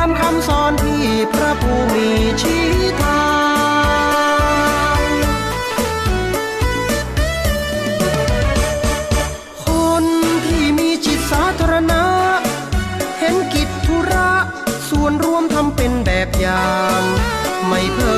ามคำสอนที่พระผู้มีชี้ทางคนที่มีจิตสาธารณะ เห็นกิจธุระ ส่วนรวมทำเป็นแบบอย่าง ไม่เพิก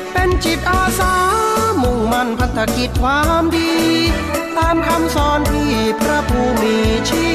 ศกิจความดี ตามคำสอนที่พระผู้มีชี